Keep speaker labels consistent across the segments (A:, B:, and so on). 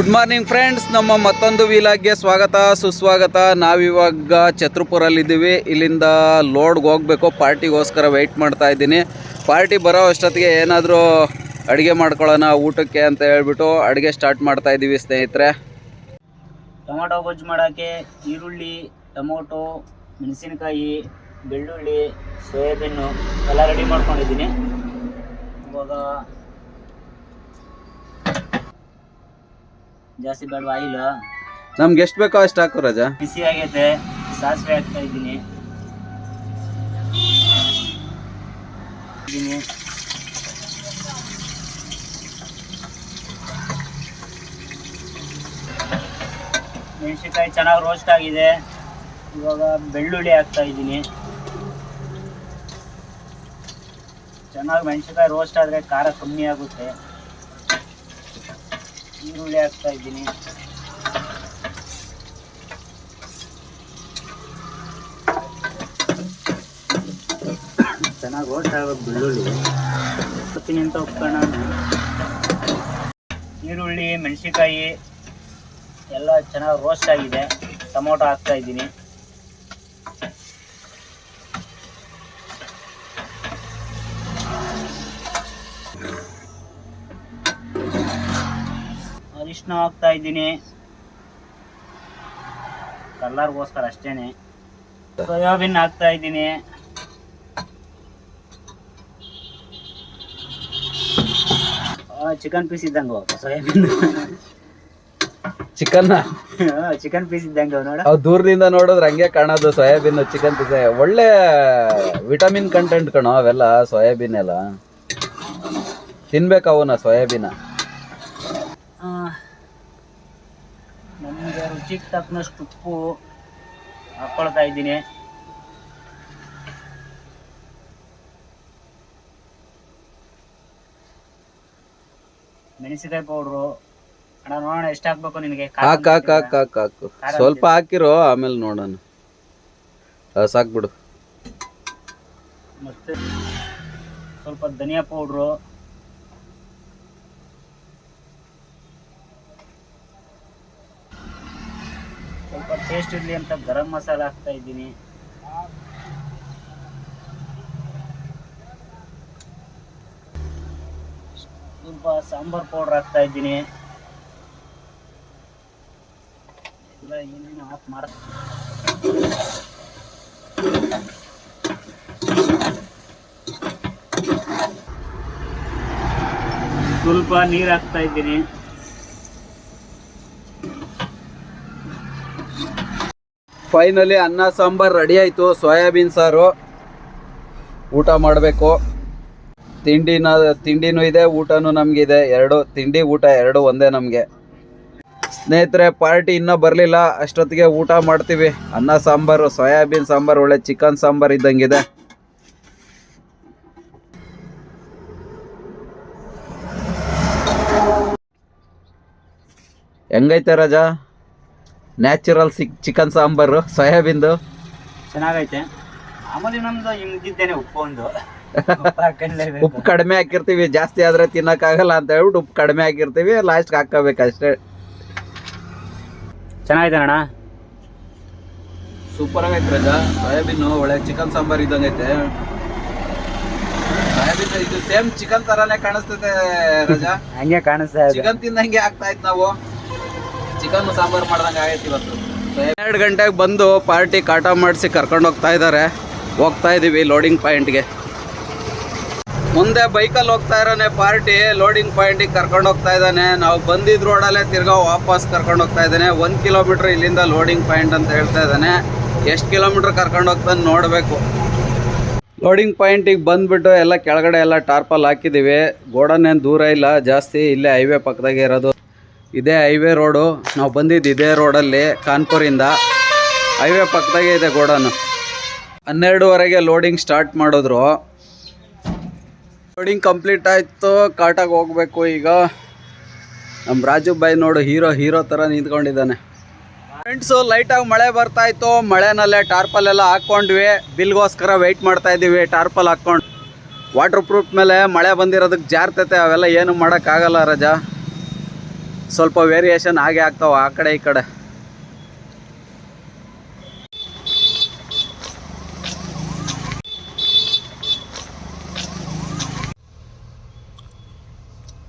A: Good morning friends ನಮ್ಮ ಮತ್ತೊಂದು ವೀಲಾಗ್ಗೆ ಸ್ವಾಗತ, ಸುಸ್ವಾಗತ. ನಾವಿವಾಗ ಛತ್ರಪುರಲ್ಲಿದ್ದೀವಿ. ಇಲ್ಲಿಂದ ಲೋಡ್ಗೆ ಹೋಗಬೇಕು. ಪಾರ್ಟಿಗೋಸ್ಕರ ವೆಯ್ಟ್ ಮಾಡ್ತಾ ಇದ್ದೀನಿ. ಪಾರ್ಟಿ ಬರೋ ಅಷ್ಟೊತ್ತಿಗೆ ಏನಾದರೂ ಅಡುಗೆ ಮಾಡ್ಕೊಳ್ಳೋಣ, ಊಟಕ್ಕೆ ಅಂತ ಹೇಳ್ಬಿಟ್ಟು ಅಡುಗೆ ಸ್ಟಾರ್ಟ್ ಮಾಡ್ತಾ ಇದ್ದೀವಿ, ಸ್ನೇಹಿತರೆ.
B: ಟೊಮೊಟೊ ಗೊಜ್ಜು ಮಾಡೋಕ್ಕೆ ಈರುಳ್ಳಿ, ಟೊಮೊಟೊ, ಮೆಣಸಿನಕಾಯಿ, ಬೆಳ್ಳುಳ್ಳಿ, ಸೋಯಾಬೀನು ಎಲ್ಲ ರೆಡಿ ಮಾಡ್ಕೊಂಡಿದ್ದೀನಿ. ಇವಾಗ ಜಾಸ್ತಿ ಬೇಡ ಆಯಿಲ್
A: ನಮ್ಗೆ ಎಷ್ಟು ಬೇಕೋ ಅಷ್ಟು ಹಾಕು ರಜಾ.
B: ಬಿಸಿ ಆಗೈತೆ. ಸಾಸಿವೆ ಹಾಕ್ತಾ ಇದ್ದೀನಿ. ಇದ್ದೀನಿ. ಮೆಣಸಿನ್ಕಾಯಿ ಚೆನ್ನಾಗಿ ರೋಸ್ಟ್ ಆಗಿದೆ. ಇವಾಗ ಬೆಳ್ಳುಳ್ಳಿ ಹಾಕ್ತಾ ಇದ್ದೀನಿ. ಚೆನ್ನಾಗಿ ಮೆಣಸಿನ್ಕಾಯಿ ರೋಸ್ಟ್ ಆದರೆ ಖಾರ ಕಮ್ಮಿ ಆಗುತ್ತೆ. ಈರುಳ್ಳಿ ಹಾಕ್ತಾ ಇದ್ದೀನಿ. ಚೆನ್ನಾಗಿ ರೋಸ್ಟ್ ಆಗಬೇಕು ಬೆಳ್ಳುಳ್ಳಿ. ಬರ್ತೀನಿ ಅಂತ ಈರುಳ್ಳಿ ಮೆಣಸಿನ್ಕಾಯಿ ಎಲ್ಲ ಚೆನ್ನಾಗಿ ರೋಸ್ಟ್ ಆಗಿದೆ. ಟೊಮೊಟೊ ಹಾಕ್ತಾ ಇದ್ದೀನಿ. ಅರಿಶಿನ ಹಾಕ್ತಾ ಇದ್ದೀನಿ. ಕಲರ್ಗೋಸ್ಕರ ಅಷ್ಟೇನೆ. ಸೋಯಾಬೀನ್ ಹಾಕ್ತಾ ಇದ್ದೀನಿ. ಚಿಕನ್ ಪೀಸ್ ಇದ್ದಂಗೆ
A: soya bean.
B: Chicken chicken piece ಇದ್ದಂಗೆ ನೋಡ.
A: ಅವು ದೂರದಿಂದ ನೋಡಿದ್ರೆ ಹಂಗೆ ಕಾಣೋದು ಸೋಯಾಬೀನ್ ಚಿಕನ್ ಪೀಸ್ ಒಳ್ಳೆ ವಿಟಮಿನ್ ಕಂಟೆಂಟ್ ಕಣೋ ಅವೆಲ್ಲ ಸೋಯಾಬೀನ್ ಎಲ್ಲ ತಿನ್ಬೇಕು ಅವನ ಸೋಯಾಬೀನ
B: ನಮಗೆ ರುಚಿಗೆ ತಕ್ಕನಷ್ಟು ಉಪ್ಪು ಹಾಕೊಳ್ತಾ ಇದ್ದೀನಿ. ಮೆಣಸಿನಕಾಯಿ ಪೌಡ್ರು ಅಣ್ಣ ನೋಡೋಣ ಎಷ್ಟು ಹಾಕ್ಬೇಕು ನಿನಗೆ?
A: ಹಾಕ್ ಹಾಕ್ ಹಾಕ್ ಹಾಕ್ ಹಾಕು. ಸ್ವಲ್ಪ ಹಾಕಿರೋ ಆಮೇಲೆ ನೋಡೋಣ. ಸಾಕ್ಬಿಡು.
B: ಮತ್ತೆ ಸ್ವಲ್ಪ ಧನಿಯಾ ಪೌಡ್ರು ಸ್ವಲ್ಪ ಟೇಸ್ಟ್ ಇರಲಿ ಅಂತ ಗರಂ ಮಸಾಲ ಹಾಕ್ತಾ ಇದ್ದೀನಿ. ಸ್ವಲ್ಪ ಸಾಂಬಾರ್ ಪೌಡರ್ ಹಾಕ್ತಾ ಇದ್ದೀನಿ. ಎಲ್ಲ ಏನೇನು ಹಾಕಿ ಮಾಡ ಸ್ವಲ್ಪ ನೀರು ಹಾಕ್ತಾ ಇದ್ದೀನಿ.
A: ಫೈನಲಿ ಅನ್ನ, ಸಾಂಬಾರು ರೆಡಿ ಆಯಿತು. ಸೋಯಾಬೀನ್ ಸಾರು. ಊಟ ಮಾಡಬೇಕು. ತಿಂಡಿನ, ತಿಂಡಿನೂ ಇದೆ, ಊಟನೂ ನಮಗಿದೆ. ಎರಡು, ತಿಂಡಿ, ಊಟ ಎರಡು ಒಂದೇ ನಮಗೆ. ಸ್ನೇಹಿತರೆ ಪಾರ್ಟಿ ಇನ್ನೂ ಬರಲಿಲ್ಲ. ಅಷ್ಟೊತ್ತಿಗೆ ಊಟ ಮಾಡ್ತೀವಿ. ಅನ್ನ, ಸಾಂಬಾರು, ಸೋಯಾಬೀನ್ ಸಾಂಬಾರು, ಒಳ್ಳೆ ಚಿಕನ್ ಸಾಂಬಾರು ಇದ್ದಂಗಿದೆ. ಹೆಂಗೈತೆ ರಾಜಾ? ನ್ಯಾಚುರಲ್ ಸಿಕ್ ಚಿಕನ್ ಸಾಂಬಾರು ಸೋಯಾಬೀನ್ದು.
B: ಚೆನ್ನಾಗೈತೆ. ಆಮೇಲೆ ನಮ್ದು ಹಿಂಗಿದ್ದೇನೆ ಉಪ್ಪು ಒಂದು. ಉಪ್ಪು
A: ಕಡಿಮೆ ಹಾಕಿರ್ತೀವಿ ಜಾಸ್ತಿ ಆದ್ರೆ ತಿನ್ನಕ್ಕಾಗಲ್ಲ ಅಂತ ಹೇಳ್ಬಿಟ್ಟು ಉಪ್ಪು ಕಡಿಮೆ ಹಾಕಿರ್ತೀವಿ ಲಾಸ್ಟ್ಗೆ ಹಾಕೋಬೇಕು ಅಷ್ಟೇ.
B: ಚೆನ್ನಾಗಿದೆ ಅಣ್ಣ.
A: ಸೂಪರ್ ಆಗೈತೆ ರಜಾ. ಸೋಯಾಬೀನು ಒಳ್ಳೆ ಚಿಕನ್ ಸಾಂಬಾರ್ ಇದ್ದಂಗೈತೆ. ಸೋಯಾಬೀನ್ ಇದು ಸೇಮ್ ಚಿಕನ್ ತರಾನೇ ಕಾಣಿಸ್ತೈತೆ ರಜಾ.
B: ಹಂಗೆ ಕಾಣಿಸ್ತಾ
A: ಚಿಕನ್ ತಿಂದಂಗೆ ಆಗ್ತಾ ಇತ್ತು ನಾವು. ಚಿಕನ್ ಸಾಂಬಾರ್ ಮಾಡ್ದಂಗೆ ಆಗೈತಿ ಇವತ್ತು. ಎರಡು ಗಂಟೆಗೆ ಬಂದು ಪಾರ್ಟಿ ಕಾಟ ಮಾಡಿಸಿ ಕರ್ಕೊಂಡು ಹೋಗ್ತಾ ಇದ್ದಾರೆ ಹೋಗ್ತಾ ಇದ್ದೀವಿ ಲೋಡಿಂಗ್ ಪಾಯಿಂಟ್ಗೆ ಮುಂದೆ ಬೈಕಲ್ಲಿ ಹೋಗ್ತಾ ಇರೋನೆ ಪಾರ್ಟಿ ಲೋಡಿಂಗ್ ಪಾಯಿಂಟಿಗೆ ಕರ್ಕೊಂಡು ಹೋಗ್ತಾ ಇದ್ದಾನೆ. ನಾವು ಬಂದಿದ್ದ ರೋಡಲ್ಲೇ ತಿರ್ಗಾ ವಾಪಸ್ ಕರ್ಕೊಂಡು ಹೋಗ್ತಾ ಇದ್ದಾನೆ. ಒಂದು ಕಿಲೋಮೀಟ್ರ್ ಇಲ್ಲಿಂದ ಲೋಡಿಂಗ್ ಪಾಯಿಂಟ್ ಅಂತ ಹೇಳ್ತಾ ಇದ್ದಾನೆ. ಎಷ್ಟು ಕಿಲೋಮೀಟ್ರ್ ಕರ್ಕೊಂಡು ಹೋಗ್ತಾನೆ ನೋಡಬೇಕು. ಲೋಡಿಂಗ್ ಪಾಯಿಂಟಿಗೆ ಬಂದುಬಿಟ್ಟು ಎಲ್ಲ ಕೆಳಗಡೆ ಎಲ್ಲ ಟಾರ್ಪಲ್ ಹಾಕಿದ್ದೀವಿ ಗೋಡನ್ ಏನು ದೂರ ಇಲ್ಲ, ಜಾಸ್ತಿ ಇಲ್ಲೇ ಹೈವೇ ಪಕ್ಕದಾಗೆ ಇರೋದು. ಇದೇ ಹೈವೇ ರೋಡು ನಾವು ಬಂದಿದ್ದು ಇದೇ ರೋಡಲ್ಲಿ ಕಾನ್ಪುರಿಂದ ಹೈವೇ ಪಕ್ಕದಾಗೆ ಇದೆ ಗೋಡನು. ಹನ್ನೆರಡುವರೆಗೆ ಲೋಡಿಂಗ್ ಸ್ಟಾರ್ಟ್ ಮಾಡಿದ್ರು. ಲೋಡಿಂಗ್ ಕಂಪ್ಲೀಟ್ ಆಯಿತು. ಕಾಟಾಗಿ ಹೋಗ್ಬೇಕು ಈಗ. ನಮ್ಮ ರಾಜು ಬಾಯಿ ನೋಡು ಹೀರೋ ಹೀರೋ ಥರ ನಿಂತ್ಕೊಂಡಿದ್ದಾನೆ. ಫ್ರೆಂಡ್ಸು ಲೈಟಾಗಿ ಮಳೆ ಬರ್ತಾ ಇತ್ತು. ಮಳೆನಲ್ಲೇ ಟಾರ್ಪಲ್ ಎಲ್ಲ ಹಾಕ್ಕೊಂಡ್ವಿ. ಬಿಲ್ಗೋಸ್ಕರ ವೆಯ್ಟ್ ಮಾಡ್ತಾ ಇದ್ದೀವಿ ಟಾರ್ಪಲ್ ಹಾಕ್ಕೊಂಡು. ವಾಟರ್ ಪ್ರೂಫ್ ಮೇಲೆ ಮಳೆ ಬಂದಿರೋದಕ್ಕೆ ಜಾರ್ತೈತೆ ಅವೆಲ್ಲ ಏನು ಮಾಡೋಕ್ಕಾಗಲ್ಲ ರಜಾ. ಸ್ವಲ್ಪ ವೇರಿಯೇಷನ್ ಆಗೇ ಆಗ್ತಾವೆ ಆ ಕಡೆ ಈ ಕಡೆ.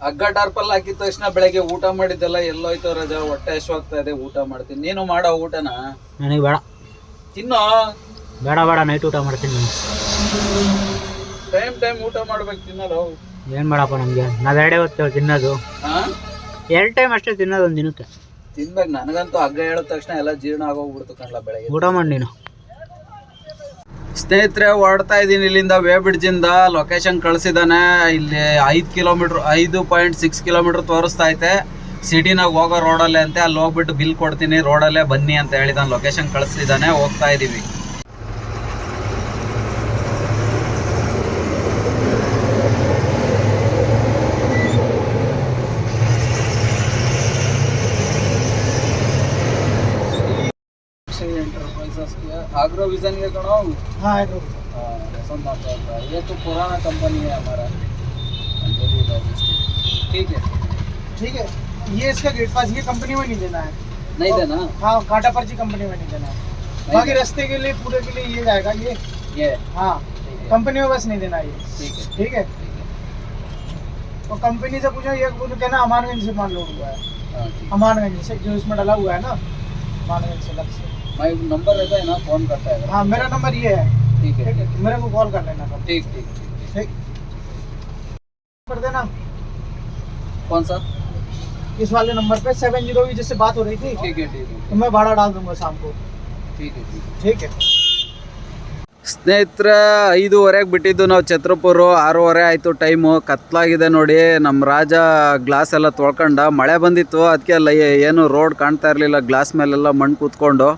A: ಅಗ್ಗ ಟಾರ್ಪಲ್ ಹಾಕಿದ ತಕ್ಷಣ ಬೆಳಗ್ಗೆ ಊಟ ಮಾಡಿದ್ದೆಲ್ಲ ಎಲ್ಲೋಯ್ತು ರಜಾ ಹೊಟ್ಟೆ ಹಶ್ವಾಗ್ತಾ ಇದೆ ಊಟ ಮಾಡ್ತೀನಿ. ನೀನು ಮಾಡೋ ಊಟನ?
B: ನನಗೆ ಬೇಡ.
A: ತಿನ್ನೋ?
B: ಬೇಡ ಬೇಡ ನೈಟ್ ಊಟ ಮಾಡ್ತೀನಿ ನಾನು.
A: ಟೈಮ್ ಟೈಮ್ ಊಟ ಮಾಡ್ಬೇಕು ತಿನ್ನೋದು.
B: ಏನು ಮಾಡಪ್ಪ ನಮಗೆ? ನಾವು ಎರಡೇ ಹೊತ್ತು ತಿನ್ನೋದು.
A: ಹಾ
B: ಎರಡು ಟೈಮ್ ಅಷ್ಟೇ ತಿನ್ನೋದು ಒಂದು ದಿನಕ್ಕೆ.
A: ತಿನ್ಬೇಕು. ನನಗಂತೂ ಹಗ್ಗ ಹೇಳಿದ ತಕ್ಷಣ ಎಲ್ಲ ಜೀರ್ಣ ಆಗೋಗ್ಬಿಡ್ತು ಕಣ್ಲ ಬೆಳಗ್ಗೆ.
B: ಊಟ ಮಾಡಿ ನೀನು.
A: ಸ್ನೇಹಿತರೆ ಹೊರಡ್ತಾ ಇದ್ದೀನಿ ಇಲ್ಲಿಂದ ವೇ ಬ್ರಿಡ್ಜಿಂದ ಲೊಕೇಶನ್ ಕಳಿಸಿದ್ದಾನೆ. ಇಲ್ಲಿ ಐದು ಕಿಲೋಮೀಟ್ರ್ ಐದು ಪಾಯಿಂಟ್ ಸಿಕ್ಸ್ ಕಿಲೋಮೀಟ್ರ್ ತೋರಿಸ್ತಾ ಐತೆ. ಸಿಟಿನಾಗ ಹೋಗೋ ರೋಡಲ್ಲೇ ಅಂತೆ. ಅಲ್ಲಿ ಹೋಗ್ಬಿಟ್ಟು ಬಿಲ್ ಕೊಡ್ತೀನಿ. ರೋಡಲ್ಲೇ ಬನ್ನಿ ಅಂತ ಹೇಳಿದಾನೆ. ಲೊಕೇಶನ್ ಕಳಿಸಿದ್ದಾನೆ. ಹೋಗ್ತಾ ಇದ್ದೀವಿ आग्रो विजन के कणो
B: ಹಾಂ
A: पसंद आता था ये तो पुराना कंपनी है हमारा ठीक है
C: ठीक है ये इसका गेट पास ये कंपनी में नहीं देना है
A: नहीं देना
C: हाँ कांटा पर्ची कंपनी में नहीं देना है बाकी रास्ते के लिए पूरे के लिए ये जाएगा ये
A: ये
C: हाँ कंपनी में बस नहीं देना ये
A: ठीक है
C: ठीक है तो कंपनी से पूछो ये बोलो कहना अमानगंज से माल लोड हुआ है
A: हाँ
C: अमानगंज से जो इसमें डला हुआ है ना अमानगंज से अलग से
A: मैं नंबर रहता है ना फोन करता है
C: हाँ मेरा नंबर ये है
A: ठीक है
C: ठीक है मेरे को कॉल कर लेना कल
A: ठीक ठीक ठीक
C: ठीक कर देना
A: कौन सा
C: इस वाले नंबर पे सेवन जीरो की जिससे बात हो रही थी
A: ठीक है ठीक है
C: तो मैं भाड़ा डाल दूंगा शाम को
A: ठीक है ठीक है
C: ठीक है
A: ಸ್ನೇಹಿತರೆ ಐದೂವರೆಗೆ ಬಿಟ್ಟಿದ್ದು ನಾವು ಛತ್ರಪುರ ಆರೂವರೆ ಆಯಿತು ಟೈಮು ಕತ್ಲಾಗಿದೆ ನೋಡಿ ನಮ್ಮ ರಾಜ ಗ್ಲಾಸ್ ಎಲ್ಲ ತೊಳ್ಕೊಂಡ ಮಳೆ ಬಂದಿತ್ತು ಅದಕ್ಕೆ ಎಲ್ಲ ಏ- ಏನು ರೋಡ್ ಕಾಣ್ತಾ ಇರಲಿಲ್ಲ ಗ್ಲಾಸ್ ಮೇಲೆಲ್ಲ ಮಣ್ಣು ಕೂತ್ಕೊಂಡು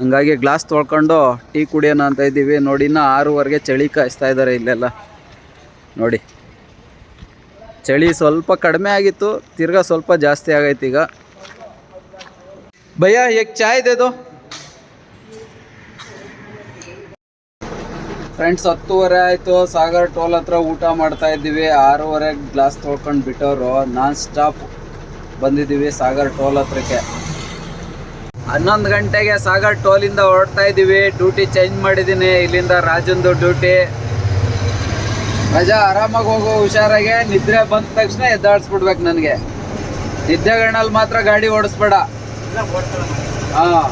A: ಹಂಗಾಗಿ ಗ್ಲಾಸ್ ತೊಳ್ಕೊಂಡು ಟೀ ಕುಡಿಯೋಣ ಅಂತ ಇದ್ದೀವಿ. ನೋಡಿ, ಇನ್ನೂ ಆರೂವರೆಗೆ ಚಳಿ ಕಾಯಿಸ್ತಾ ಇದ್ದಾರೆ ಇಲ್ಲೆಲ್ಲ. ನೋಡಿ, ಚಳಿ ಸ್ವಲ್ಪ ಕಡಿಮೆ ಆಗಿತ್ತು, ತಿರ್ಗಾ ಸ್ವಲ್ಪ ಜಾಸ್ತಿ ಆಗೈತೆ ಈಗ. ಭಯ್ಯ ಏಕ್ ಚಾಯ್ ಅದು ಫ್ರೆಂಡ್ಸ್ ಹತ್ತುವರೆ ಆಯಿತು. ಸಾಗರ್ ಟೋಲ್ ಹತ್ರ ಊಟ ಮಾಡ್ತಾ ಇದ್ದೀವಿ. ಆರೂವರೆಗೆ ಗ್ಲಾಸ್ ತೊಳ್ಕೊಂಡು ಬಿಟ್ಟವರು. ನಾನ್ ಸ್ಟಾಪ್ ಬಂದಿದ್ದೀವಿ ಸಾಗರ್ ಟೋಲ್ ಹತ್ರಕ್ಕೆ. ಹನ್ನೊಂದು ಗಂಟೆಗೆ ಸಾಗರ್ ಟೋಲಿಂದ ಹೊರಡ್ತಾ ಇದ್ದೀವಿ. ಡ್ಯೂಟಿ ಚೇಂಜ್ ಮಾಡಿದ್ದೀನಿ. ಇಲ್ಲಿಂದ ರಾಜಂದು ಡ್ಯೂಟಿ. ರಜಾ ಆರಾಮಾಗಿ ಹೋಗೋ ಹುಷಾರಾಗೆ ನಿದ್ರೆ ಬಂದ ತಕ್ಷಣ ಎದ್ದಾಡ್ಸ್ಬಿಡ್ಬೇಕು ನನಗೆ. ನಿದ್ದೆಗಣ್ಣಲ್ಲಿ ಮಾತ್ರ ಗಾಡಿ ಓಡಿಸ್ಬೇಡ. ಹಾಂ.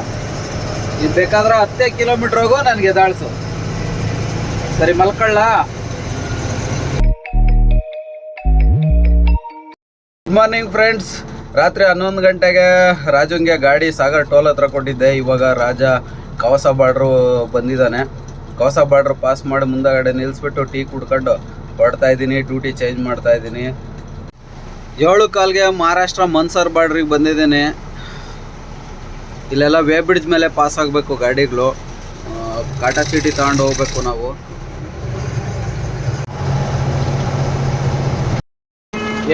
A: ಇದು ಬೇಕಾದ್ರೆ ಹತ್ತೇ ಕಿಲೋಮೀಟ್ರ್ ಹೋಗು ನನಗೆ ಎದ್ದಾಳ್ಸು ಸರಿ, ಮಲ್ಕೊಳ್ಳ? ಗುಡ್ ಮಾರ್ನಿಂಗ್ ಫ್ರೆಂಡ್ಸ್ ರಾತ್ರಿ ಹನ್ನೊಂದು ಗಂಟೆಗೆ ರಾಜುಂಗೆ ಗಾಡಿ ಸಾಗರ್ ಟೋಲ್ ಹತ್ರ ಕೊಟ್ಟಿದ್ದೆ. ಇವಾಗ ರಾಜ ಕವಸ ಬಾರ್ಡ್ರು ಬಂದಿದ್ದಾನೆ. ಕವಸ ಬಾರ್ಡ್ರ್ ಪಾಸ್ ಮಾಡಿ ಮುಂದಗಡೆ ನಿಲ್ಲಿಸ್ಬಿಟ್ಟು ಟೀ ಕುಡ್ಕೊಂಡು ಹೊಡ್ತಾ ಇದ್ದೀನಿ. ಡ್ಯೂಟಿ ಚೇಂಜ್ ಮಾಡ್ತಾ ಇದ್ದೀನಿ. ಏಳು ಕಾಲ್ಗೆ ಮಹಾರಾಷ್ಟ್ರ ಮನ್ಸರ್ ಬಾರ್ಡ್ರಿಗೆ ಬಂದಿದ್ದೀನಿ. ಇಲ್ಲೆಲ್ಲ ವೇ ಬ್ರಿಡ್ಜ್ ಮೇಲೆ ಪಾಸ್ ಆಗಬೇಕು ಗಾಡಿಗಳು. ಕಾಟಾ ಚೀಟಿ ತಗೊಂಡು ಹೋಗ್ಬೇಕು ನಾವು.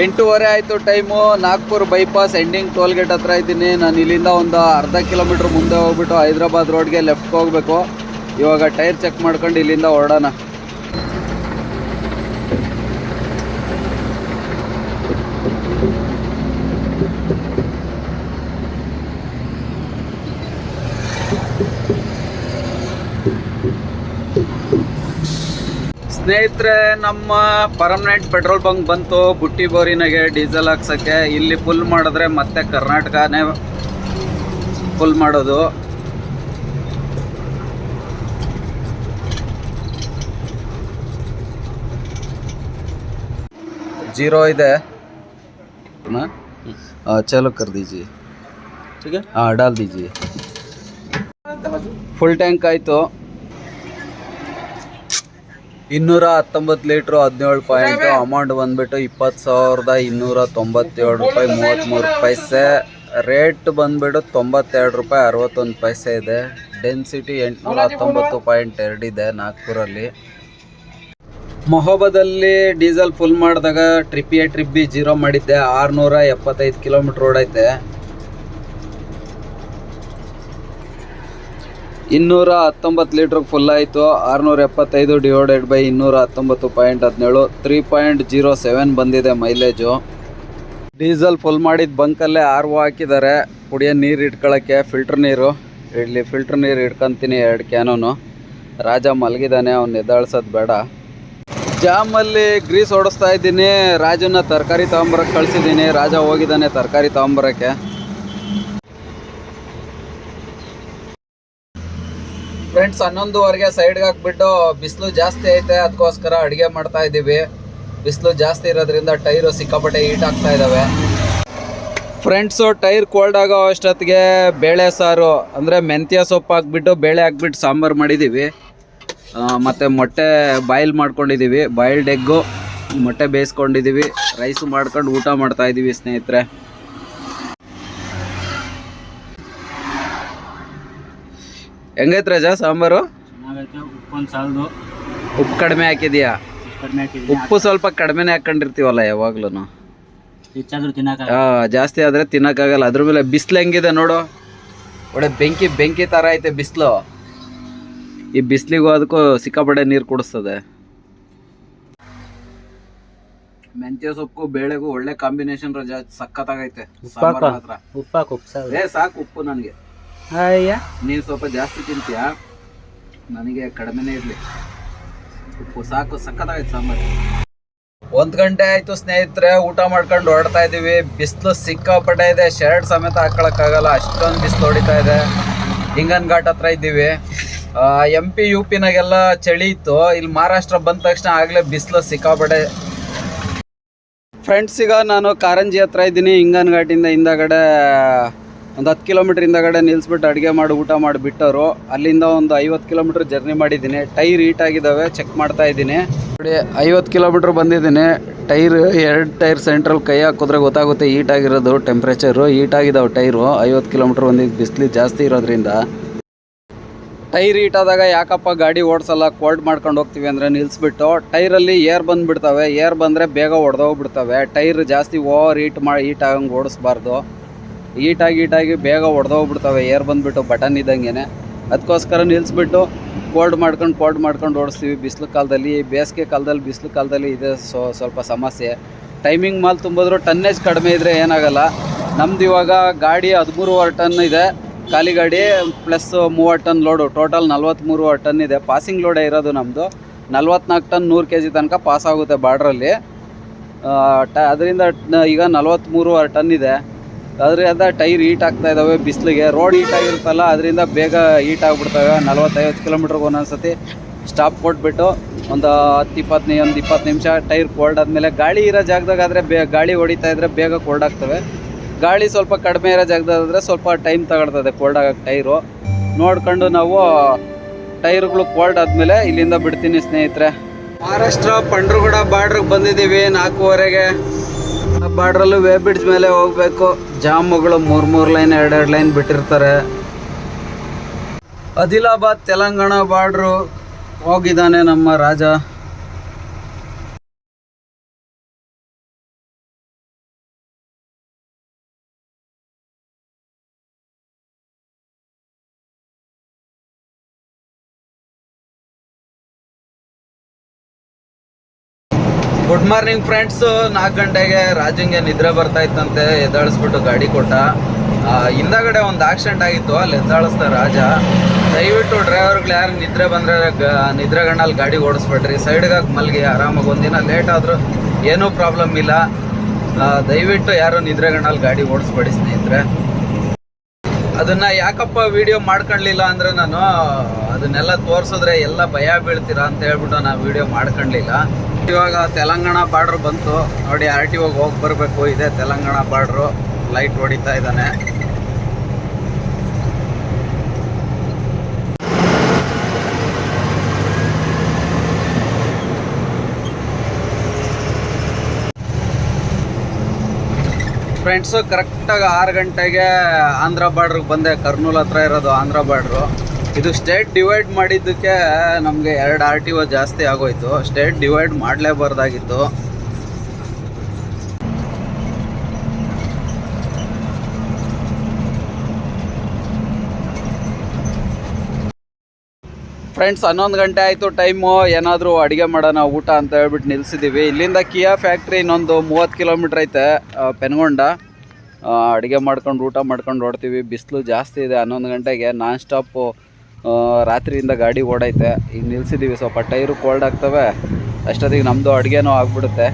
A: ಎಂಟೂವರೆ ಆಯಿತು time. Nagpur bypass ending toll gate ಹತ್ರ ಇದ್ದೀನಿ. ನಾನು ಇಲ್ಲಿಂದ ಒಂದು ಅರ್ಧ ಕಿಲೋಮೀಟ್ರ್ ಮುಂದೆ ಹೋಗ್ಬಿಟ್ಟು ಹೈದ್ರಾಬಾದ್ ರೋಡ್ಗೆ ಲೆಫ್ಟ್ ಹೋಗಬೇಕು. ಇವಾಗ ಟೈರ್ ಚೆಕ್ ಮಾಡ್ಕೊಂಡು ಇಲ್ಲಿಂದ ಹೊರಡೋಣ. ಸ್ನೇಹಿತರೆ ನಮ್ಮ ಪರ್ಮನೆಂಟ್ ಪೆಟ್ರೋಲ್ ಬಂಕ್ ಬಂತು. ಬುಟ್ಟಿ ಬೋರಿನಾಗೆ ಡೀಸೆಲ್ ಹಾಕ್ಸೋಕ್ಕೆ. ಇಲ್ಲಿ ಫುಲ್ ಮಾಡಿದ್ರೆ ಮತ್ತೆ ಕರ್ನಾಟಕನೇ ಫುಲ್ ಮಾಡೋದು. ಜೀರೋ ಇದೆ. ಚಲೋ ಕರ್ದೀಜಿ ಹಾಂ ಡಾಲ್ ದೀಜಿ ಫುಲ್ ಟ್ಯಾಂಕ್ ಆಯಿತು. ಇನ್ನೂರ ಹತ್ತೊಂಬತ್ತು ಲೀಟ್ರು ಹದಿನೇಳು ಪಾಯಿಂಟು ಅಮೌಂಟ್ ಬಂದ್ಬಿಟ್ಟು ಇಪ್ಪತ್ತು ಸಾವಿರದ ಇನ್ನೂರ ತೊಂಬತ್ತೇಳು ರೂಪಾಯಿ ಮೂವತ್ತ್ಮೂರು ಪೈಸೆ. ರೇಟ್ ಬಂದ್ಬಿಟ್ಟು ತೊಂಬತ್ತೆರಡು ರೂಪಾಯಿ ಅರವತ್ತೊಂದು ಪೈಸೆ ಇದೆ. ಡೆನ್ಸಿಟಿ ಎಂಟುನೂರ ಹತ್ತೊಂಬತ್ತು ಪಾಯಿಂಟ್ ಎರಡು ಇದೆ ನಾಗ್ಪುರಲ್ಲಿ. ಮೊಹಬದಲ್ಲಿ ಡೀಸೆಲ್ ಫುಲ್ ಮಾಡಿದಾಗ trip A trip B zero ಮಾಡಿದ್ದೆ. ಆರುನೂರ ಎಪ್ಪತ್ತೈದು ಕಿಲೋಮೀಟ್ರ್ ಓಡೈತೆ. ಇನ್ನೂರ ಹತ್ತೊಂಬತ್ತು ಲೀಟ್ರ್ ಫುಲ್ ಆಯಿತು. ಆರುನೂರ ಎಪ್ಪತ್ತೈದು ಡಿವೈಡೆಡ್ ಬೈ ಇನ್ನೂರ ಹತ್ತೊಂಬತ್ತು ಪಾಯಿಂಟ್ ಹದಿನೇಳು. ತ್ರೀ ಪಾಯಿಂಟ್ ಜೀರೋ ಸೆವೆನ್ ಬಂದಿದೆ ಮೈಲೇಜು ಡೀಸೆಲ್ ಫುಲ್ ಮಾಡಿದ ಬಂಕಲ್ಲೇ ಆರ್ ಒ ಹಾಕಿದ್ದಾರೆ. ಕುಡಿಯೋ ನೀರು ಇಟ್ಕೊಳ್ಳೋಕ್ಕೆ ಫಿಲ್ಟ್ರ್ ನೀರು. ಇಲ್ಲಿ ಫಿಲ್ಟ್ರ್ ನೀರು ಇಟ್ಕೊತೀನಿ ಎರಡು ಕ್ಯಾನೂನು ರಾಜ ಮಲಗಿದ್ದಾನೆ ಅವ್ನು ಎದ್ದಾಳ್ಸೋದು ಬೇಡ. ಜಾಮಲ್ಲಿ ಗ್ರೀಸ್ ಓಡಿಸ್ತಾ ಇದ್ದೀನಿ. ರಾಜನ ತರಕಾರಿ ತೊಗೊಂಬರಕ್ಕೆ ಕಳಿಸಿದ್ದೀನಿ. ರಾಜ ಹೋಗಿದ್ದಾನೆ ತರಕಾರಿ ತೊಗೊಂಬರಕ್ಕೆ. ಫ್ರೆಂಡ್ಸ್ ಹನ್ನೊಂದುವರೆಗೆ ಸೈಡ್ಗೆ ಹಾಕ್ಬಿಟ್ಟು ಬಿಸಿಲು ಜಾಸ್ತಿ ಐತೆ ಅದಕ್ಕೋಸ್ಕರ ಅಡುಗೆ ಮಾಡ್ತಾ ಇದ್ದೀವಿ. ಬಿಸಿಲು ಜಾಸ್ತಿ ಇರೋದ್ರಿಂದ ಟೈರು ಸಿಕ್ಕಾಪಟ್ಟೆ ಹೀಟ್ ಆಗ್ತಾ ಇದ್ದಾವೆ ಫ್ರೆಂಡ್ಸು ಟೈರ್ ಕೋಲ್ಡ್ ಆಗೋ ಅಷ್ಟೊತ್ತಿಗೆ ಬೇಳೆ ಸಾರು, ಅಂದರೆ ಮೆಂತ್ಯ ಸೊಪ್ಪು ಹಾಕ್ಬಿಟ್ಟು ಬೇಳೆ ಹಾಕ್ಬಿಟ್ಟು ಸಾಂಬಾರು ಮಾಡಿದ್ದೀವಿ ಮತ್ತು ಮೊಟ್ಟೆ ಬಾಯ್ಲ್ ಮಾಡ್ಕೊಂಡಿದ್ದೀವಿ ಬಾಯ್ಲ್ಡ್ ಎಗ್ಗು ಮೊಟ್ಟೆ ಬೇಯಿಸ್ಕೊಂಡಿದ್ದೀವಿ ರೈಸು ಮಾಡ್ಕೊಂಡು ಊಟ ಮಾಡ್ತಾ ಇದ್ದೀವಿ ಸ್ನೇಹಿತರೆ. ಹೆಂಗೈತೆ ರಜಾ ಸಾಂಬಾರು?
B: ಚೆನ್ನಾಗೈತೆ ಉಪ್ಪೊಂದು ಸಾಲದು.
A: ಉಪ್ಪು ಕಡಿಮೆ ಹಾಕಿದ್ಯಾ? ಉಪ್ಪು ಸ್ವಲ್ಪ ಕಡಿಮೆನೆ ಹಾಕೊಂಡಿರ್ತೀವಲ್ಲ ಯಾವಾಗ್ಲೂ
B: ಹಾಂ ತಿನ್ನಕ
A: ಜಾಸ್ತಿ ಆದರೆ ತಿನ್ನೋಕ್ಕಾಗಲ್ಲ ಅದ್ರ ಮೇಲೆ ಬಿಸಿಲು ಹೆಂಗಿದೆ ನೋಡು. ಒಳ್ಳೆ ಬೆಂಕಿ ಬೆಂಕಿ ಥರ ಐತೆ ಬಿಸಿಲು. ಈ ಬಿಸಿಲಿಗೂ ಅದಕ್ಕೂ ಸಿಕ್ಕಾಪಡೆ ನೀರು ಕುಡಿಸ್ತದೆ. ಮೆಂತ್ಯ ಸೊಪ್ಪು ಬೇಳೆಗೂ ಒಳ್ಳೆ ಕಾಂಬಿನೇಷನ್ ರಜಾ. ಸಖತ್ತಾಗೈತೆ. ಸಾಂಬಾರ್ ಮಾತ್ರ.
B: ಉಪ್ಪಾಕು ಉಪ್ಪು ಸಾಲದು
A: ಏ ಸಾಕು ಉಪ್ಪು ನನಗೆ.
B: ಅಯ್ಯ.
A: ನೀನು ಸ್ವಲ್ಪ ಜಾಸ್ತಿ ತಿಂತೀಯ? ನನಗೆ ಕಡಿಮೆನೇ ಇರಲಿ. ಉಪ್ಪು ಸಾಕು, ಸಖತ್ತಾಗೈತೆ ಸಾಂಬಾರು. ಒಂದು ಗಂಟೆ ಆಯಿತು ಸ್ನೇಹಿತರೆ, ಊಟ ಮಾಡ್ಕೊಂಡು ಹೊರಡ್ತಾ ಇದ್ದೀವಿ ಬಿಸಿಲು ಸಿಕ್ಕಾಪಟ್ಟೆ ಇದೆ, ಶರ್ಟ್ ಸಮೇತ ಹಾಕೊಳಕ್ಕಾಗಲ್ಲ ಅಷ್ಟೊಂದು ಬಿಸಿಲು ಹೊಡಿತಾ ಇದೆ. ಹಿಂಗನ್ ಘಾಟ್ ಹತ್ರ ಇದ್ದೀವಿ. ಎಂ ಪಿ, ಯು ಪಿನಾಗೆಲ್ಲ ಚಳಿ ಇತ್ತು. ಇಲ್ಲಿ ಮಹಾರಾಷ್ಟ್ರ ಬಂದ ತಕ್ಷಣ ಆಗಲೇ ಬಿಸಿಲು ಸಿಕ್ಕಾಪಟ್ಟೆ. ಫ್ರೆಂಡ್ಸ್ ಈಗ ನಾನು ಕಾರಂಜಿ ಹತ್ರ ಇದ್ದೀನಿ. ಹಿಂಗನ್ ಘಾಟಿಂದ ಹಿಂದಗಡೆ ಒಂದು ಹತ್ತು ಕಿಲೋಮೀಟ್ರ್ ಹಿಂದಗಡೆ ನಿಲ್ಲಿಸ್ಬಿಟ್ಟು ಅಡುಗೆ ಮಾಡಿ ಊಟ ಮಾಡಿ ಬಿಟ್ಟವರು. ಅಲ್ಲಿಂದ ಒಂದು ಐವತ್ತು ಕಿಲೋಮೀಟ್ರ್ ಜರ್ನಿ ಮಾಡಿದ್ದೀನಿ. ಟೈರ್ ಹೀಟ್ ಆಗಿದ್ದಾವೆ ಚೆಕ್ ಮಾಡ್ತಾ ಇದ್ದೀನಿ. ನೋಡಿ, ಐವತ್ತು ಕಿಲೋಮೀಟ್ರ್ ಬಂದಿದ್ದೀನಿ. ಟೈರ್, ಎರಡು ಟೈರ್ ಸೆಂಟ್ರಲ್ ಕೈ ಹಾಕಿದ್ರೆ ಗೊತ್ತಾಗುತ್ತೆ ಹೀಟ್ ಆಗಿರೋದು ಟೆಂಪ್ರೇಚರು ಹೀಟ್ ಆಗಿದ್ದಾವೆ ಟೈರು. ಐವತ್ತು ಕಿಲೋಮೀಟ್ರ್ ಬಂದಿದ್ದು ಬಿಸಿಲು ಜಾಸ್ತಿ ಇರೋದ್ರಿಂದ. ಟೈರ್ ಹೀಟ್ ಆದಾಗ ಯಾಕಪ್ಪ ಗಾಡಿ ಓಡಿಸಲ್ಲ? ಕೋಲ್ಡ್ ಮಾಡ್ಕೊಂಡು ಹೋಗ್ತೀವಿ ಅಂದರೆ ನಿಲ್ಲಿಸ್ಬಿಟ್ಟು ಟೈರಲ್ಲಿ ಏರ್ ಬಂದುಬಿಡ್ತವೆ. ಏರ್ ಬಂದರೆ ಬೇಗ ಹೊಡೆದೋಗ್ಬಿಡ್ತವೆ ಟೈರ್ ಜಾಸ್ತಿ ಓವರ್ ಹೀಟ್ ಮಾಡಿ ಹೀಟ್ ಆಗಂಗೆ ಓಡಿಸ್ಬಾರ್ದು. ಹೀಟಾಗಿ ಈಟಾಗಿ ಬೇಗ ಒಡೆದೋಗ್ಬಿಡ್ತವೆ. ಏರ್ ಬಂದುಬಿಟ್ಟು ಬಟನ್ ಇದ್ದಂಗೆ ಅದಕ್ಕೋಸ್ಕರ ನಿಲ್ಲಿಸ್ಬಿಟ್ಟು ಕೋಲ್ಡ್ ಮಾಡ್ಕೊಂಡು ಕೋಲ್ಡ್ ಮಾಡ್ಕೊಂಡು ಓಡಿಸ್ತೀವಿ. ಬಿಸಿಲು ಕಾಲದಲ್ಲಿ, ಬೇಸಿಗೆ ಕಾಲದಲ್ಲಿ, ಬಿಸಿಲು ಕಾಲದಲ್ಲಿ ಇದೆ ಸ್ವಲ್ಪ ಸಮಸ್ಯೆ. ಟೈಮಿಂಗ್ ಮಾಲ್ ತುಂಬಿದ್ರು ಟನ್ನೇಜ್ ಕಡಿಮೆ ಇದ್ದರೆ ಏನಾಗಲ್ಲ. ನಮ್ದು ಇವಾಗ ಗಾಡಿ ಹದಿಮೂರುವರೆ ಟನ್ ಇದೆ. ಖಾಲಿ ಗಾಡಿ ಪ್ಲಸ್ ಮೂವತ್ತು ಟನ್ ಲೋಡು. ಟೋಟಲ್ ನಲ್ವತ್ತ್ಮೂರುವರೆ ಟನ್ ಇದೆ. ಪಾಸಿಂಗ್ ಲೋಡೇ ಇರೋದು ನಮ್ಮದು ನಲ್ವತ್ನಾಲ್ಕು ಟನ್ ನೂರು ಕೆ ಜಿ ತನಕ ಪಾಸ್ ಆಗುತ್ತೆ ಬಾರ್ಡ್ರಲ್ಲಿ. ಟ, ಅದರಿಂದ ಈಗ ನಲ್ವತ್ತ್ಮೂರುವರೆ ಟನ್ ಇದೆ. ಅದರಿಂದ ಟೈರ್ ಹೀಟ್ ಆಗ್ತಾ ಇದ್ದಾವೆ ಬಿಸಿಲಿಗೆ. ರೋಡ್ ಹೀಟ್ ಆಗಿರುತ್ತಲ್ಲ, ಅದರಿಂದ ಬೇಗ ಹೀಟ್ ಆಗಿಬಿಡ್ತವೆ. ನಲ್ವತ್ತೈವತ್ತು ಕಿಲೋಮೀಟ್ರಿಗೆ ಒಂದೊಂದ್ಸತಿ ಸ್ಟಾಪ್ ಕೊಟ್ಬಿಟ್ಟು ಒಂದು ಹತ್ತು ಇಪ್ಪತ್ತನೇ ಒಂದು ಇಪ್ಪತ್ತು ನಿಮಿಷ ಟೈರ್ ಕೋಲ್ಡ್ ಆದಮೇಲೆ ಗಾಳಿ ಇರೋ ಜಾಗದಾಗ ಆದರೆ ಬೇ, ಗಾಳಿ ಹೊಡಿತಾ ಇದ್ದರೆ ಬೇಗ ಕೋಲ್ಡ್ ಆಗ್ತವೆ. ಗಾಳಿ ಸ್ವಲ್ಪ ಕಡಿಮೆ ಇರೋ ಜಾಗದಾದ್ರೆ ಸ್ವಲ್ಪ ಟೈಮ್ ತಗೊಳ್ತದೆ ಕೋಲ್ಡ್ ಆಗೋಕ್ಕೆ ಟೈರು. ನೋಡ್ಕೊಂಡು ನಾವು ಟೈರ್ಗಳು ಕೋಲ್ಡ್ ಆದಮೇಲೆ ಇಲ್ಲಿಂದ ಬಿಡ್ತೀನಿ ಸ್ನೇಹಿತರೆ. ಮಹಾರಾಷ್ಟ್ರ, ಪಂಡ್ರಗೂಡ ಬಾರ್ಡ್ರಿಗೆ ಬಂದಿದ್ದೀವಿ ನಾಲ್ಕೂವರೆಗೆ. ಬಾರ್ಡ್ರಲ್ಲೂ ವೇ ಬ್ರಿಡ್ಜ್ ಮೇಲೆ ಹೋಗ್ಬೇಕು. ಜಾಮುಗಳು ಮೂರು ಮೂರು ಲೈನ್ ಎರಡೆರಡು ಲೈನ್ ಬಿಟ್ಟಿರ್ತಾರೆ. ಆದಿಲಾಬಾದ್ ತೆಲಂಗಾಣ ಬಾರ್ಡ್ರು ಹೋಗಿದ್ದಾನೆ ನಮ್ಮ ರಾಜ. ಗುಡ್ ಮಾರ್ನಿಂಗ್ ಫ್ರೆಂಡ್ಸ್ ನಾಲ್ಕು ಗಂಟೆಗೆ ರಾಜಂಗೆ ನಿದ್ರೆ ಬರ್ತಾ ಇತ್ತಂತೆ. ಎದ್ದಾಳಿಸ್ಬಿಟ್ಟು ಗಾಡಿ ಕೊಟ್ಟ. ಹಿಂದಗಡೆ ಒಂದು ಆಕ್ಸಿಡೆಂಟ್ ಆಗಿತ್ತು. ಅಲ್ಲಿ ಎದ್ದಾಳಿಸ್ತಾ ರಾಜ. ದಯವಿಟ್ಟು ಡ್ರೈವರ್ಗಳು ಯಾರು ನಿದ್ರೆ ಬಂದರೆ ನಿದ್ರೆಗಣ್ಣಲ್ಲಿ ಗಾಡಿ ಓಡಿಸ್ಬೇಡ್ರಿ. ಸೈಡ್ಗಾಗಿ ಮಲ್ಗಿ, ಆರಾಮಾಗಿ ಒಂದಿನ ಲೇಟ್ ಆದರೂ ಏನೂ ಪ್ರಾಬ್ಲಮ್ ಇಲ್ಲ. ದಯವಿಟ್ಟು ಯಾರು ನಿದ್ರೆಗಣ್ಣಲ್ಲಿ ಗಾಡಿ ಓಡಿಸ್ಬೇಡಿ ಸ್ನೇಹಿತರೆ. ಅದನ್ನ ಯಾಕಪ್ಪ ವಿಡಿಯೋ ಮಾಡ್ಕೊಳ್ಲಿಲ್ಲ ಅಂದ್ರೆ ನಾನು, ಅದನ್ನೆಲ್ಲ ತೋರಿಸಿದ್ರೆ ಎಲ್ಲ ಭಯ ಬೀಳ್ತೀರಾ ಅಂತ ಹೇಳ್ಬಿಟ್ಟು ನಾನು ವಿಡಿಯೋ ಮಾಡ್ಕೊಳ್ಳಿಲ್ಲ ಇವಾಗ ತೆಲಂಗಾಣ ಬಾರ್ಡ್ರ್ ಬಂತು. ನೋಡಿ, ಆರ್ ಟಿ ಹೋಗಿ ಹೋಗಿ ಬರಬೇಕು. ಇದೆ ತೆಲಂಗಾಣ ಬಾರ್ಡ್ರು. ಲೈಟ್ ಹೊಡಿತಾ ಇದ್ದಾನೆ. ಫ್ರೆಂಡ್ಸು ಕರೆಕ್ಟಾಗಿ ಆರು ಗಂಟೆಗೆ ಆಂಧ್ರ ಬಾರ್ಡ್ರಿಗೆ ಬಂದೆ. ಕರ್ನೂಲ್ ಹತ್ರ ಇರೋದು ಆಂಧ್ರ ಬಾರ್ಡ್ರು. ಇದು ಸ್ಟೇಟ್ ಡಿವೈಡ್ ಮಾಡಿದ್ದಕ್ಕೆ ನಮಗೆ ಎರಡು ಆರ್ ಟಿ ಜಾಸ್ತಿ ಆಗೋಯ್ತು. State divide ಮಾಡಲೇಬಾರ್ದಾಗಿತ್ತು. ಫ್ರೆಂಡ್ಸ್ ಹನ್ನೊಂದು ಗಂಟೆ ಆಯಿತು. ಟೈಮು ಏನಾದರೂ ಅಡುಗೆ ಮಾಡೋಣ, ಊಟ ಅಂತ ಹೇಳ್ಬಿಟ್ಟು ನಿಲ್ಲಿಸಿದ್ದೀವಿ ಇಲ್ಲಿಂದ ಕಿಯಾ ಫ್ಯಾಕ್ಟ್ರಿ ಇನ್ನೊಂದು ಮೂವತ್ತು ಕಿಲೋಮೀಟ್ರ್ ಐತೆ ಪೆನ್ಗೊಂಡ. ಅಡುಗೆ ಮಾಡ್ಕೊಂಡು, ಊಟ ಮಾಡ್ಕೊಂಡು ಹೊಡ್ತೀವಿ ಬಿಸಿಲು ಜಾಸ್ತಿ ಇದೆ ಹನ್ನೊಂದು ಗಂಟೆಗೆ. ನಾನ್ ಸ್ಟಾಪು ರಾತ್ರಿಯಿಂದ ಗಾಡಿ ಓಡೈತೆ. ಈಗ ನಿಲ್ಸಿದ್ದೀವಿ ಸ್ವಲ್ಪ ಟೈರು ಕೋಲ್ಡ್ ಆಗ್ತವೆ. ಅಷ್ಟೊತ್ತಿಗೆ ನಮ್ಮದು ಅಡುಗೆನೂ ಆಗ್ಬಿಡುತ್ತೆ.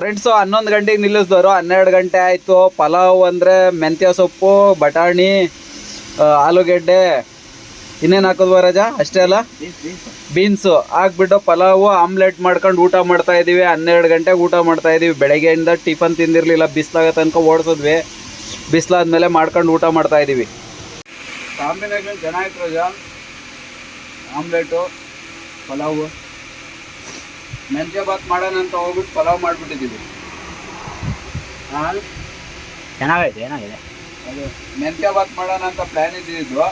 A: ಫ್ರೆಂಡ್ಸು ಹನ್ನೊಂದು ಗಂಟೆಗೆ ನಿಲ್ಲಿಸಿದವರು. ಹನ್ನೆರಡು ಗಂಟೆ ಆಯಿತು. ಪಲಾವ್ ಅಂದರೆ ಮೆಂತ್ಯ ಸೊಪ್ಪು, ಬಟಾಣಿ ಆಲೂಗೆಡ್ಡೆ. ಇನ್ನೇನು ಹಾಕೋದು ರಜಾ? ಅಷ್ಟೇ ಅಲ್ಲ? ಬೀನ್ಸು ಹಾಕ್ಬಿಟ್ಟು ಪಲಾವು, ಆಮ್ಲೆಟ್ ಮಾಡ್ಕೊಂಡು ಊಟ ಮಾಡ್ತಾ ಇದ್ದೀವಿ ಹನ್ನೆರಡು ಗಂಟೆಗೆ ಊಟ ಮಾಡ್ತಾ ಇದ್ದೀವಿ ಬೆಳಗ್ಗೆಯಿಂದ ಟಿಫನ್ ತಿಂದಿರಲಿಲ್ಲ. ಬಿಸಿಲಾಗ ತನಕ ಓಡಿಸಿದ್ವಿ. ಬಿಸಿಲಾದ್ಮೇಲೆ ಮಾಡ್ಕೊಂಡು ಊಟ ಮಾಡ್ತಾ ಇದ್ದೀವಿ ಕಾಂಬಿನೇಷನ್ ಚೆನ್ನಾಗಿತ್ತು ರಜಾ. ಆಮ್ಲೆಟು ಪಲಾವು. ಮೆಂತ್ಯ ಬಾತ್ ಮಾಡೋಣ ಅಂತ ಹೋಗ್ಬಿಟ್ಟು ಪಲಾವ್ ಮಾಡಿಬಿಟ್ಟಿದ್ದೀವಿ. ಹಾಂ?
B: ಚೆನ್ನಾಗೈತೆ ಏನಾಗಿದೆ?
A: ಅದು ಮೆಂತ್ಯ ಬಾತ್ ಮಾಡೋಣ ಅಂತ ಪ್ಲ್ಯಾನ್ ಇದ್ದಿದ್ದು.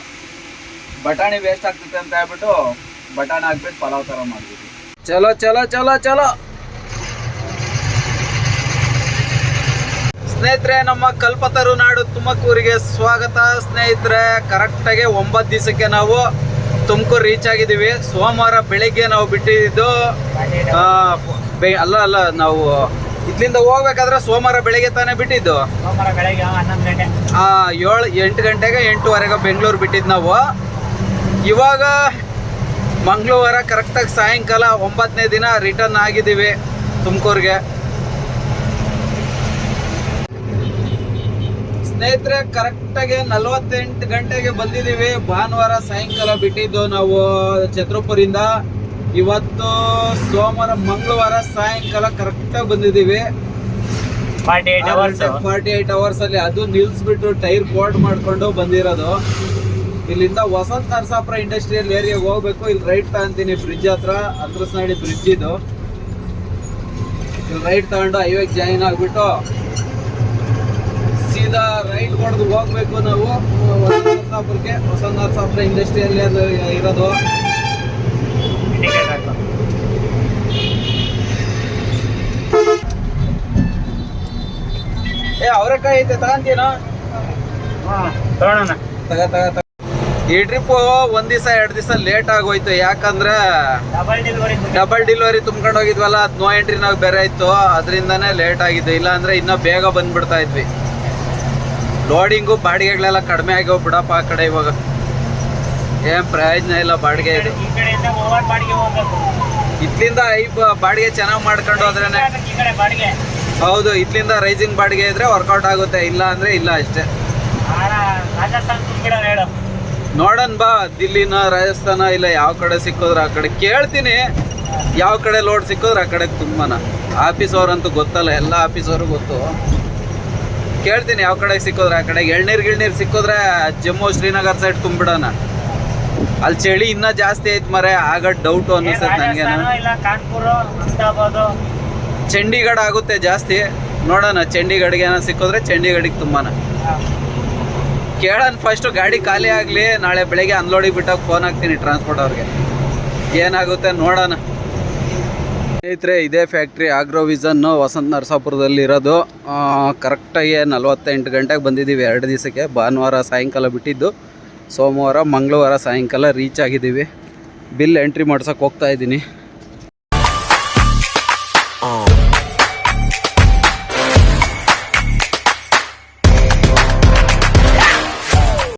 A: ಬಟಾಣಿ ವೇಸ್ಟ್ ಆಗ್ತೈತೆ ಅಂತ ಹೇಳ್ಬಿಟ್ಟು ಬಟಾಣಿ ಹಾಕ್ಬಿಟ್ಟು ಪಲಾವ್ ಥರ ಮಾಡಿದ್ವಿ. ಚಲೋ ಚಲೋ ಚಲೋ ಚಲೋ. ಸ್ನೇಹಿತರೆ ನಮ್ಮ ಕಲ್ಪತರು ನಾಡು ತುಮಕೂರಿಗೆ ಸ್ವಾಗತ. ಸ್ನೇಹಿತರೆ ಕರೆಕ್ಟಾಗಿ ಒಂಬತ್ತು ದಿವಸಕ್ಕೆ ನಾವು ತುಮಕೂರು ರೀಚ್ ಆಗಿದ್ದೀವಿ. ಸೋಮವಾರ ಬೆಳಿಗ್ಗೆ ನಾವು ಬಿಟ್ಟಿದ್ದು ಅಲ್ಲ ಅಲ್ಲ ನಾವು ಇದ್ಲಿಂದ ಹೋಗ್ಬೇಕಾದ್ರೆ ಸೋಮವಾರ ಬೆಳಿಗ್ಗೆ ತಾನೇ ಬಿಟ್ಟಿದ್ದು. ಏಳು ಎಂಟು ಗಂಟೆಗೆ ಎಂಟುವರೆಗೆ ಬೆಂಗಳೂರು ಬಿಟ್ಟಿದ್ದು ನಾವು. ಇವಾಗ ಮಂಗಳವಾರ ಕರೆಕ್ಟಾಗಿ ಸಾಯಂಕಾಲ ಒಂಬತ್ತನೇ ದಿನ ರಿಟರ್ನ್ ಆಗಿದ್ದೀವಿ ತುಮಕೂರಿಗೆ. ಸ್ನೇಹಿತರೆ ಕರೆಕ್ಟಾಗಿ ನಲವತ್ತೆಂಟು ಗಂಟೆಗೆ ಬಂದಿದ್ದೀವಿ. ಭಾನುವಾರ ಸಾಯಂಕಾಲ ಬಿಟ್ಟಿದ್ದು ನಾವು ಛತ್ರಪುರಿಂದ. ಇವತ್ತು ಸೋಮವಾರ ಮಂಗಳವಾರ ಸಾಯಂಕಾಲ ಕರೆಕ್ಟಾಗಿ ಬಂದಿದ್ದೀವಿ.
B: ಫಾರ್ಟಿ ಏಟ್ ಅವರ್ಸ್
A: ಅಲ್ಲಿ ಅದು ನಿಲ್ಸ್ಬಿಟ್ಟು ಟೈರ್ ಪೋರ್ಟ್ ಮಾಡ್ಕೊಂಡು ಬಂದಿರೋದು. ಇಲ್ಲಿಂದ ವಸಂತ ನರಸಾಪುರ ಇಂಡಸ್ಟ್ರಿಯಲ್ ಏರಿಯಾಗೆ ಹೋಗ್ಬೇಕು. ಇಲ್ಲಿ ರೈಟ್ ತಗೊಂತೀನಿ ಬ್ರಿಡ್ಜ್ ಹತ್ರ. ಅದ್ರಸ್ನಾಡಿ ಬ್ರಿಡ್ಜ್ ಇದು. ಇಲ್ಲಿ ರೈಟ್ ತಗೊಂಡು ಹೈವೇಗೆ ಜಾಯಿನ್ ಆಗ್ಬಿಟ್ಟು ಹೊಡೆದು ಹೋಗ್ಬೇಕು ನಾವು. ಹೊಸನಾಥಾಪುರಕ್ಕೆ ನರಸಾಪುರಕ್ಕೆ ವಸಂತ ನರಸಾಪುರ ಅದು ಇರೋದು. ಏ ಅವರೆಕಾಯಿ ಐತೆ ತಗೊಂತೀನ? ತಗ ತಗ ತಗ. ಈ ಟ್ರಿಪ್ ಒಂದ್ ದಿವಸ ಎರಡು ದಿವಸ ಲೇಟ್ ಆಗೋಯ್ತು. ಯಾಕಂದ್ರೆ
B: ಡಬಲ್ ಡೆಲಿವರಿ
A: ಡಬಲ್ ಡೆಲಿವರಿ ತುಂಬ್ಕೊಂಡು ಹೋಗಿದ್ವಲ್ಲ ಅದು ನೋ ಎಂಟ್ರಿ ನಾವು ಬೇರೆ ಇತ್ತು. ಅದರಿಂದನೇ ಲೇಟ್ ಆಗಿದೆ ಇಲ್ಲ ಅಂದ್ರೆ ಇನ್ನೂ ಬೇಗ ಬಂದ್ಬಿಡ್ತಾ ಇದ್ವಿ. ಲೋಡಿಂಗು ಬಾಡಿಗೆಗಳೆಲ್ಲ ಕಡಿಮೆ ಆಗ್ಯಾವ ಬಿಡಪ್ಪ ಆ ಕಡೆ ಇವಾಗ. ಏನ್ ಪ್ರಯೋಜನ ಇಲ್ಲ ಬಾಡಿಗೆ ಇದು.
B: ಈ
A: ಇದ್ಲಿಂದ ಐ ಬಾಡಿಗೆ ಚೆನ್ನಾಗಿ ಮಾಡ್ಕೊಂಡು ಹೋದ್ರೇನೆ
B: ಈ
A: ಹೌದು ಇದ್ಲಿಂದ ರೈಸಿಂಗ್ ಬಾಡಿಗೆ ಇದ್ರೆ ವರ್ಕೌಟ್ ಆಗುತ್ತೆ ಇಲ್ಲ ಅಂದ್ರೆ ಇಲ್ಲ ಅಷ್ಟೇ.
B: ನೋಡೋಣ
A: ನೋಡನ್ ಬಾ ದಿಲ್ಲಿನ ರಾಜಸ್ಥಾನ ಇಲ್ಲ ಯಾವ ಕಡೆ ಸಿಕ್ಕೋದ್ರ ಆ ಕಡೆ. ಕೇಳ್ತೀನಿ ಯಾವ ಕಡೆ ಲೋಡ್ ಸಿಕ್ಕೋದ್ರ ಆ ಕಡೆ ತುಂಬಾನ. ಆಫೀಸ್ ಅವ್ರಂತೂ ಗೊತ್ತಲ್ಲ ಎಲ್ಲ ಆಫೀಸ್ ಅವ್ರಿಗೂ ಗೊತ್ತು. ಕೇಳ್ತೀನಿ ಯಾವ ಕಡೆ ಸಿಕ್ಕೋದ್ರೆ ಆ ಕಡೆ ಎಳ್ನೀರು ಗಿಳ್ನೀರು ಸಿಕ್ಕಿದ್ರೆ ಜಮ್ಮು ಶ್ರೀನಗರ್ ಸೈಡ್ ತುಂಬಿಡೋಣ. ಅಲ್ಲಿ ಚಳಿ ಇನ್ನೂ ಜಾಸ್ತಿ ಐತ್ ಮರೆ ಆಗ ಡೌಟು
B: ಅನ್ನಿಸುತ್ತೆ
A: ಅನ್ನಿಸ್ತದೆ
B: ಅಹಮದಾಬಾದ್.
A: ಚಂಡೀಗಢ ಆಗುತ್ತೆ ಜಾಸ್ತಿ. ನೋಡೋಣ ಚಂಡೀಗಢಗೆ ಏನೋ ಸಿಕ್ಕಿದ್ರೆ ಚಂಡೀಗಢಿಗೆ ತುಂಬಾನ. ಕೇಳೋಣ ಫಸ್ಟು ಗಾಡಿ ಖಾಲಿ ಆಗಲಿ ನಾಳೆ ಬೆಳಗ್ಗೆ ಅನ್ಲೋಡಿಗೆ ಬಿಟ್ಟಾಗ ಫೋನ್ ಹಾಕ್ತೀನಿ ಟ್ರಾನ್ಸ್ಪೋರ್ಟ್ ಅವ್ರಿಗೆ. ಏನಾಗುತ್ತೆ ನೋಡೋಣ. ಸ್ನೇಹಿತರೆ, ಇದೇ ಫ್ಯಾಕ್ಟ್ರಿ ಆಗ್ರೋ ವಿಸನ್ನು ವಸಂತ ನರಸಾಪುರದಲ್ಲಿ ಇರೋದು. ಕರೆಕ್ಟಾಗಿ ನಲ್ವತ್ತೆಂಟು ಗಂಟೆಗೆ ಬಂದಿದ್ದೀವಿ. ಎರಡು ದಿವಸಕ್ಕೆ. ಭಾನುವಾರ ಸಾಯಂಕಾಲ ಬಿಟ್ಟಿದ್ದು. ಸೋಮವಾರ, ಮಂಗಳವಾರ ಸಾಯಂಕಾಲ ರೀಚ್ ಆಗಿದ್ದೀವಿ. ಬಿಲ್ ಎಂಟ್ರಿ ಮಾಡ್ಸೋಕೆ ಹೋಗ್ತಾ ಇದ್ದೀನಿ.